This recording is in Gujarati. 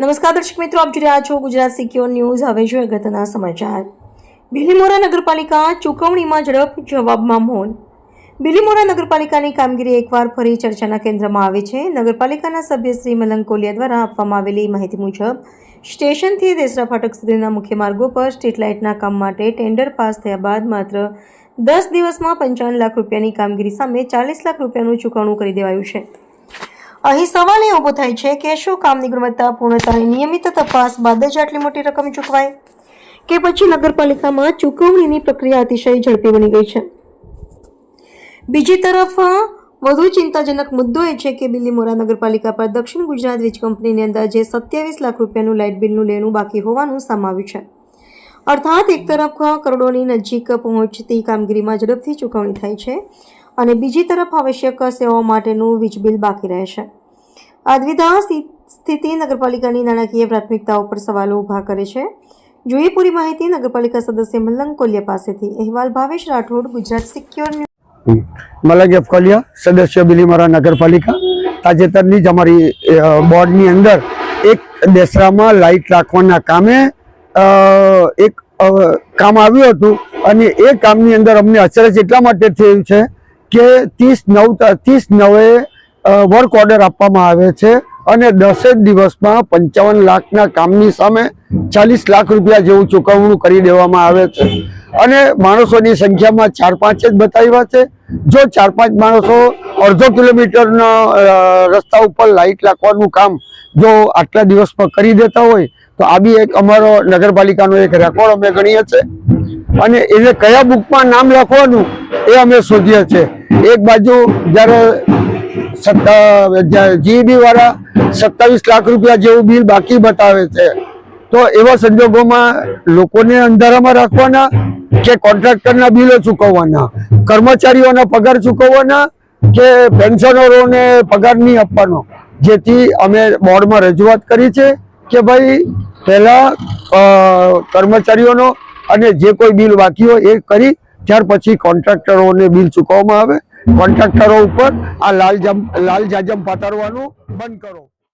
નમસ્કાર દર્શક મિત્રો, આપ જોઈ રહ્યા છો ગુજરાત સિક્યોર ન્યૂઝ. હવે જોઈએ અગત્યના સમાચાર. બિલીમોરા નગરપાલિકા ચૂકવણીમાં ઝડપ, જવાબમાં મૌન. બિલીમોરા નગરપાલિકાની કામગીરી એકવાર ફરી ચર્ચાના કેન્દ્રમાં આવે છે. નગરપાલિકાના સભ્ય શ્રી મલંગ કોલિયા દ્વારા આપવામાં આવેલી માહિતી મુજબ, સ્ટેશનથી દેસરા ફાટક સુધીના મુખ્ય માર્ગો પર સ્ટ્રીટ લાઇટના કામ માટે ટેન્ડર પાસ થયા બાદ માત્ર દસ દિવસમાં પંચાવન લાખ રૂપિયાની કામગીરી સામે ચાલીસ લાખ રૂપિયાનું ચૂકવણું કરી દેવાયું છે. અહીં સવાલ એ ઊભો થાય છે કે શું કામની ગુણવત્તા પૂર્ણતાની નિયમિત તપાસ બાદ જ આટલી મોટી રકમ ચૂકવાય? કે પછી નગરપાલિકામાં ચૂકવણીની પ્રક્રિયા અતિશય ઝડપી બની ગઈ છે? બીજી તરફ, વધુ ચિંતાજનક મુદ્દો એ છે કે બિલીમોરા નગરપાલિકા પર દક્ષિણ ગુજરાત વીજ કંપનીની અંદાજે સત્યાવીસ લાખ રૂપિયાનું લાઇટ બિલનું લેણું બાકી હોવાનું સામાવ્યું છે. અર્થાત, એક તરફ, કરોડોની નજીક પહોંચતી કામગીરીમાં ઝડપથી ચૂકવણી થાય છે. અને બીજી તરફ આવશ્યક સેવાઓ માટેનું વીજ બિલ બાકી રહેશે આ દ્વિધા સ્થિતિ નગરપાલિકાની નાણાકીય પ્રાથમિકતાઓ પર સવાલો ઊભા કરે છે. જોઈએ પૂરી માહિતી નગરપાલિકા સદસ્ય મલંગ કોલિયા પાસેથી. અહેવાલ ભાવેશ રાઠોડ, ગુજરાત સિક્યોર મલંગ એફ કોલિયા, સદસ્ય બિલીમોરા નગરપાલિકા. તાજેતરની જ અમારી બોર્ડની અંદર એક દેસરામાં લાઇટ રાખવાના કામે એક કામ આવ્યું હતું. અને એ કામની અંદર અમને અચરજ એટલા માટે થયું છે કે ત્રીસ નવ, ત્રીસ નવે વર્ક ઓર્ડર આપવામાં આવે છે અને દસેક દિવસમાં પંચાવન લાખના કામની સામે ચાલીસ લાખ રૂપિયા જેવું ચૂકવણું કરી દેવામાં આવે છે. અને માણસોની સંખ્યામાં ચાર પાંચ જ બતાવ્યા છે. જો ચાર પાંચ માણસો અડધો કિલોમીટરના રસ્તા ઉપર લાઇટ રાખવાનું કામ જો આટલા દિવસમાં કરી દેતા હોય, તો આ બી એક અમારો નગરપાલિકાનો એક રેકોર્ડ અમે ગણીએ છીએ. અને એને કયા બુકમાં નામ લખવાનું એ અમે શોધીએ છીએ. એક બાજુ જ્યારે જીઈબી વાળા સત્તાવીસ લાખ રૂપિયા જેવું બિલ બાકી બતાવે છે, તો એવા સંજોગોમાં લોકોને અંધારામાં રાખવાના કે કોન્ટ્રાક્ટરના બિલો ચૂકવવાના? કર્મચારીઓના પગાર ચૂકવવાના કે પેન્શનરોને પગાર નહીં આપવાનો? જેથી અમે બોર્ડમાં રજૂઆત કરી છે કે ભાઈ, પહેલાં કર્મચારીઓનો અને જે કોઈ બિલ બાકી હોય એ કરી ત્યાર પછી કોન્ટ્રાક્ટરોને બિલ ચૂકવવામાં આવે. કોન્ટ્રાક્ટરો ઉપર આ લાલ લાલ જાજમ પાથરવાનું બંધ કરો.